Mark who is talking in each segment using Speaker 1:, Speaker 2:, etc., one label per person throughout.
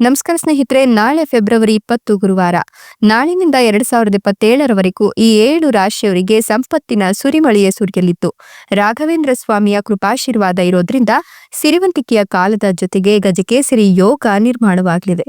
Speaker 1: ನಮಸ್ಕಾರ ಸ್ನೇಹಿತರೆ, ನಾಳೆ ಫೆಬ್ರವರಿ ಇಪ್ಪತ್ತು ಗುರುವಾರ. ನಾಳಿನಿಂದ ಎರಡ್ ಸಾವಿರದ ಇಪ್ಪತ್ತೇಳರವರೆಗೂ ಈ ಏಳು ರಾಶಿಯವರಿಗೆ ಸಂಪತ್ತಿನ ಸುರಿಮಳೆಯ ಸುರಿಯಲಿತ್ತು ರಾಘವೇಂದ್ರ ಸ್ವಾಮಿಯ ಕೃಪಾಶೀರ್ವಾದ ಇರೋದ್ರಿಂದ ಸಿರಿವಂತಿಕೆಯ ಕಾಲದ ಜೊತೆಗೆ ಗಜಕೇಸರಿ ಯೋಗ ನಿರ್ಮಾಣವಾಗಲಿದೆ.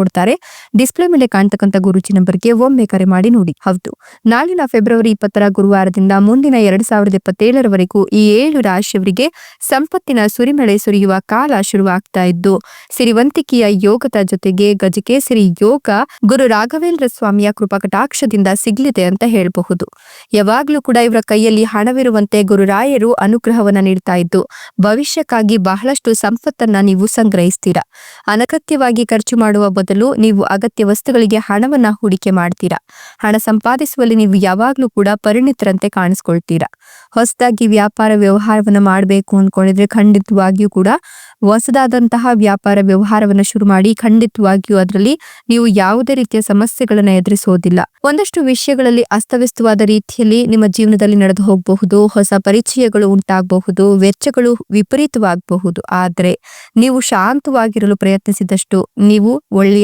Speaker 1: ಮಾಡಿಕೊಡ್ತಾರೆ ಡಿಸ್ಪ್ಲೇ ಮೇಲೆ ಕಾಣ್ತಕ್ಕಂಥ ಗುರುಚಿ ನಂಬರ್ಗೆ ಒಮ್ಮೆ ಕರೆ ಮಾಡಿ ನೋಡಿ. ಹೌದು. ನಾಳಿನ ಫೆಬ್ರವರಿ ಇಪ್ಪತ್ತರ ಗುರುವಾರದಿಂದ ಮುಂದಿನ ಎರಡ್ ಸಾವಿರದ ಇಪ್ಪತ್ತೇಳರವರೆಗೂ ಈ ಏಳು ರಾಶಿಯವರಿಗೆ ಸಂಪತ್ತಿನ ಸುರಿಮಳೆ ಸುರಿಯುವ ಕಾಲ ಶುರುವಾಗ್ತಾ ಇದ್ದು, ಸಿರಿವಂತಿಕೆಯ ಯೋಗದ ಜೊತೆಗೆ ಗಜಕೇಸರಿ ಯೋಗ ಗುರು ರಾಘವೇಂದ್ರ ಸ್ವಾಮಿಯ ಕೃಪಕಟಾಕ್ಷದಿಂದ ಸಿಗ್ಲಿದೆ ಅಂತ ಹೇಳಬಹುದು. ಯಾವಾಗ್ಲೂ ಕೂಡ ಇವರ ಕೈಯಲ್ಲಿ ಹಣವಿರುವಂತೆ ಗುರುರಾಯರು ಅನುಗ್ರಹವನ್ನ ನೀಡ್ತಾ ಇದ್ದು, ಭವಿಷ್ಯಕ್ಕಾಗಿ ಬಹಳಷ್ಟು ಸಂಪತ್ತನ್ನ ನೀವು ಸಂಗ್ರಹಿಸ್ತೀರಾ? ಅನಗತ್ಯವಾಗಿ ಖರ್ಚು ಮಾಡುವ ಬದಲು ನೀವು ಅಗತ್ಯ ವಸ್ತುಗಳಿಗೆ ಹಣವನ್ನ ಹೂಡಿಕೆ ಮಾಡ್ತೀರಾ? ಹಣ ಸಂಪಾದಿಸುವಲ್ಲಿ ನೀವು ಯಾವಾಗ್ಲೂ ಕೂಡ ಪರಿಣಿತರಂತೆ ಕಾಣಿಸ್ಕೊಳ್ತೀರಾ? ಹೊಸದಾಗಿ ವ್ಯಾಪಾರ ವ್ಯವಹಾರವನ್ನ ಮಾಡಬೇಕು ಅನ್ಕೊಂಡಿದ್ರೆ ಖಂಡಿತವಾಗಿಯೂ ಕೂಡ ಹೊಸದಾದಂತಹ ವ್ಯಾಪಾರ ವ್ಯವಹಾರವನ್ನ ಶುರು ಮಾಡಿ ಖಂಡಿತವಾಗಿಯೂ ಅದರಲ್ಲಿ ನೀವು ಯಾವುದೇ ರೀತಿಯ ಸಮಸ್ಯೆಗಳನ್ನ ಎದುರಿಸೋದಿಲ್ಲ. ಒಂದಷ್ಟು ವಿಷಯಗಳಲ್ಲಿ ಅಸ್ತವ್ಯಸ್ತವಾದ ರೀತಿಯಲ್ಲಿ ನಿಮ್ಮ ಜೀವನದಲ್ಲಿ ನಡೆದು ಹೋಗಬಹುದು, ಹೊಸ ಪರಿಚಯಗಳು ಉಂಟಾಗಬಹುದು, ವೆಚ್ಚಗಳು ವಿಪರೀತವಾಗಬಹುದು. ಆದರೆ ನೀವು ಶಾಂತವಾಗಿರಲು ಪ್ರಯತ್ನಿಸಿದಷ್ಟು ನೀವು ಒಳ್ಳೆಯ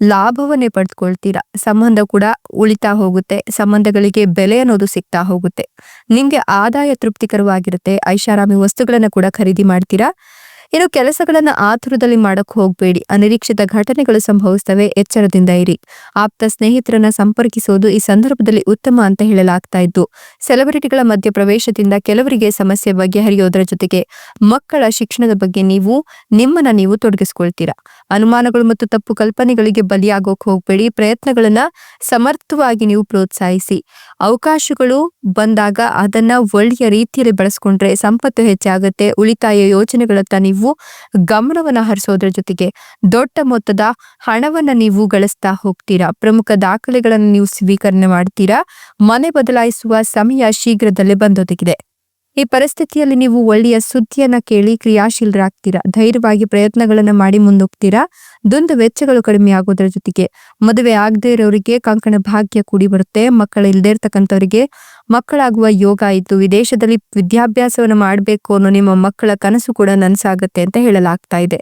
Speaker 1: ಲಾಭವನ್ನೇ ಪಡೆದುಕೊಳ್ತೀರಾ ಸಂಬಂಧ ಕೂಡ ಉಳಿತಾ ಹೋಗುತ್ತೆ. ಸಂಬಂಧಗಳಿಗೆ ಬೆಲೆ ಅನ್ನೋದು ಸಿಗ್ತಾ ಹೋಗುತ್ತೆ. ನಿಮ್ಗೆ ಆದಾಯ ತೃಪ್ತಿಕರವಾಗಿರುತ್ತೆ. ಐಷಾರಾಮಿ ವಸ್ತುಗಳನ್ನ ಕೂಡ ಖರೀದಿ ಮಾಡ್ತೀರಾ? ಇನ್ನು ಕೆಲಸಗಳನ್ನ ಆತುರದಲ್ಲಿ ಮಾಡಕ್ ಹೋಗ್ಬೇಡಿ. ಅನಿರೀಕ್ಷಿತ ಘಟನೆಗಳು ಸಂಭವಿಸ್ತವೆ. ಎಚ್ಚರದಿಂದ ಇರಿ. ಆಪ್ತ ಸ್ನೇಹಿತರನ್ನ ಸಂಪರ್ಕಿಸೋದು ಈ ಸಂದರ್ಭದಲ್ಲಿ ಉತ್ತಮ ಅಂತ ಹೇಳಲಾಗ್ತಾ ಇದ್ದು, ಸೆಲೆಬ್ರಿಟಿಗಳ ಮಧ್ಯ ಪ್ರವೇಶದಿಂದ ಕೆಲವರಿಗೆ ಸಮಸ್ಯೆ ಬಗೆಹರಿಯೋದರ ಜೊತೆಗೆ ಮಕ್ಕಳ ಶಿಕ್ಷಣದ ಬಗ್ಗೆ ನೀವು, ನಿಮ್ಮನ್ನ ನೀವು ತೊಡಗಿಸ್ಕೊಳ್ತೀರಾ? ಅನುಮಾನಗಳು ಮತ್ತು ತಪ್ಪು ಕಲ್ಪನೆಗಳಿಗೆ ಬಲಿಯಾಗೋಕೆ ಹೋಗಬೇಡಿ. ಪ್ರಯತ್ನಗಳನ್ನ ಸಮರ್ಥವಾಗಿ ನೀವು ಪ್ರೋತ್ಸಾಹಿಸಿ. ಅವಕಾಶಗಳು ಬಂದಾಗ ಅದನ್ನ ಒಳ್ಳೆಯ ರೀತಿಯಲ್ಲಿ ಬಳಸ್ಕೊಂಡ್ರೆ ಸಂಪತ್ತು ಹೆಚ್ಚಾಗುತ್ತೆ ಉಳಿತಾಯ ಯೋಜನೆಗಳತ್ತ ನೀವು ಗಮನವನ್ನ ಹರಿಸೋದ್ರ ಜೊತೆಗೆ ದೊಡ್ಡ ಮೊತ್ತದ ಹಣವನ್ನ ನೀವು ಗಳಿಸ್ತಾ ಹೋಗ್ತೀರಾ. ಪ್ರಮುಖ ದಾಖಲೆಗಳನ್ನು ನೀವು ಸ್ವೀಕರಣೆ ಮಾಡ್ತೀರಾ. ಮನೆ ಬದಲಾಯಿಸುವ ಸಮಯ ಶೀಘ್ರದಲ್ಲೇ ಬಂದೊದಗಿದೆ. ಈ ಪರಿಸ್ಥಿತಿಯಲ್ಲಿ ನೀವು ಒಳ್ಳೆಯ ಸುದ್ದಿಯನ್ನ ಕೇಳಿ ಕ್ರಿಯಾಶೀಲರಾಗ್ತೀರಾ? ಧೈರ್ಯವಾಗಿ ಪ್ರಯತ್ನಗಳನ್ನ ಮಾಡಿ ಮುಂದೋಗ್ತೀರಾ? ದುಂದು ವೆಚ್ಚಗಳು ಕಡಿಮೆ ಆಗೋದ್ರ ಜೊತೆಗೆ ಮದುವೆ ಆಗದೇ ಇರೋರಿಗೆ ಕಂಕಣ ಭಾಗ್ಯ ಕೂಡಿ ಬರುತ್ತೆ. ಮಕ್ಕಳು ಇಲ್ಲದೇ ಇರ್ತಕ್ಕಂಥವ್ರಿಗೆ ಮಕ್ಕಳಾಗುವ ಯೋಗ ಇದ್ದು ವಿದೇಶದಲ್ಲಿ ವಿದ್ಯಾಭ್ಯಾಸವನ್ನು ಮಾಡಬೇಕು ಅನ್ನೋ ನಿಮ್ಮ ಮಕ್ಕಳ ಕನಸು ಕೂಡ ನನಸಾಗತ್ತೆ ಅಂತ ಹೇಳಲಾಗ್ತಾ ಇದೆ.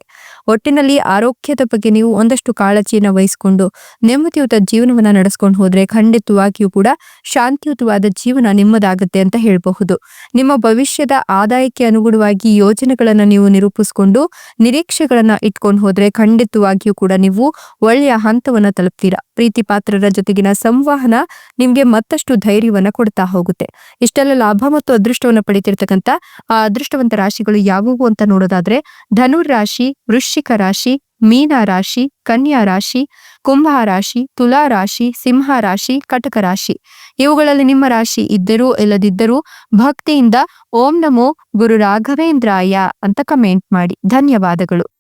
Speaker 1: ಒಟ್ಟಿನಲ್ಲಿ ಆರೋಗ್ಯದ ಬಗ್ಗೆ ನೀವು ಒಂದಷ್ಟು ಕಾಳಜಿಯನ್ನು ವಹಿಸಿಕೊಂಡು ನೆಮ್ಮದಿಯುತ ಜೀವನವನ್ನ ನಡೆಸ್ಕೊಂಡು ಹೋದ್ರೆ ಖಂಡಿತವಾಗಿಯೂ ಕೂಡ ಶಾಂತಿಯುತವಾದ ಜೀವನ ನಿಮ್ಮದಾಗತ್ತೆ ಅಂತ ಹೇಳಬಹುದು. ನಿಮ್ಮ ಭವಿಷ್ಯದ ಆದಾಯಕ್ಕೆ ಅನುಗುಣವಾಗಿ ಯೋಜನೆಗಳನ್ನ ನೀವು ನಿರೂಪಿಸಿಕೊಂಡು ನಿರೀಕ್ಷೆಗಳನ್ನ ಇಟ್ಕೊಂಡು ಹೋದ್ರೆ ಖಂಡಿತವಾಗಿಯೂ ಕೂಡ ನೀವು ಒಳ್ಳೆಯ ಹಂತವನ್ನು ತಲುಪ್ತೀರಾ? ಪ್ರೀತಿ ಪಾತ್ರರ ಜೊತೆಗಿನ ಸಂವಹನ ನಿಮ್ಗೆ ಮತ್ತಷ್ಟು ಧೈರ್ಯವನ್ನ ಕೊಡ್ತಾ ಹೋಗುತ್ತೆ. ಇಷ್ಟೆಲ್ಲ ಲಾಭ ಮತ್ತು ಅದೃಷ್ಟವನ್ನ ಪಡಿತಿರ್ತಕ್ಕಂಥ ಆ ಅದೃಷ್ಟವಂತ ರಾಶಿಗಳು ಯಾವುವು ಅಂತ ನೋಡೋದಾದ್ರೆ ಧನುರ್ ರಾಶಿ, ವೃಶ್ಚಿಕ ರಾಶಿ, ಮೀನ ರಾಶಿ, ಕನ್ಯಾ ರಾಶಿ, ಕುಂಭ ರಾಶಿ, ತುಲಾ ರಾಶಿ, ಸಿಂಹ ರಾಶಿ, ಕಟಕ ರಾಶಿ. ಇವುಗಳಲ್ಲಿ ನಿಮ್ಮ ರಾಶಿ ಇದ್ದರೂ ಇಲ್ಲದಿದ್ದರೂ ಭಕ್ತಿಯಿಂದ ಓಂ ನಮೋ ಗುರು ರಾಘವೇಂದ್ರಾಯ ಅಂತ ಕಮೆಂಟ್ ಮಾಡಿ. ಧನ್ಯವಾದಗಳು.